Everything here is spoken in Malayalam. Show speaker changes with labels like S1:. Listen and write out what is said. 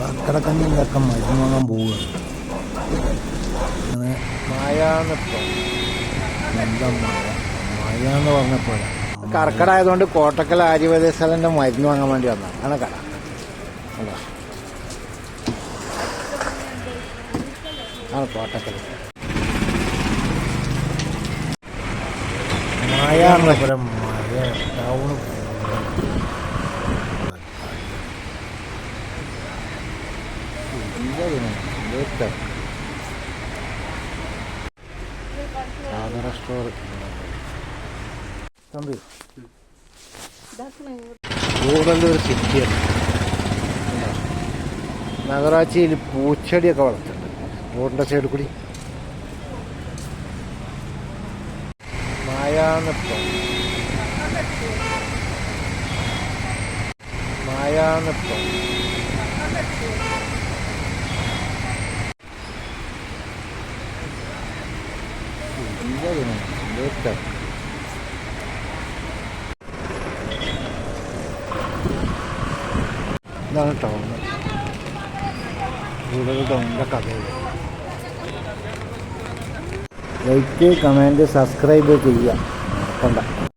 S1: കർക്കിടക്കഞ്ഞിലൊക്കെ മരുന്ന് വാങ്ങാൻ പോവുകയാണ്. അങ്ങനെ
S2: മായാന്നിപ്പം.
S1: എന്ന് പറഞ്ഞപ്പോഴാ.
S2: കർക്കടായതുകൊണ്ട് കോട്ടക്കൽ ആര്യവൈദ്യശാലന്റെ മരുന്ന് വാങ്ങാൻ വേണ്ടി വന്നതാണ് ആണ് കട? ആണ് കോട്ടക്കൽ.
S1: മായ മഴ ടൗണ്
S2: സാധന സ്റ്റോർ തമ്പി. സിറ്റിയാണ് നഗറാച്ചിയിൽ പൂച്ചെടിയൊക്കെ വളർത്തുന്നുണ്ട്. റോഡിന്റെ സൈഡിൽ കൂടി. മായാന്നിപ്പം മായാന്നിപ്പം ഇതിന്? ഇതൊക്കെ. ഇതാണ് ടൗൺ കൂടുതൽ ടൗണിന്റെ കഥകൾ ലൈക്ക് കമന്റ് സബ്സ്ക്രൈബ് ചെയ്യുക മറക്കണ്ട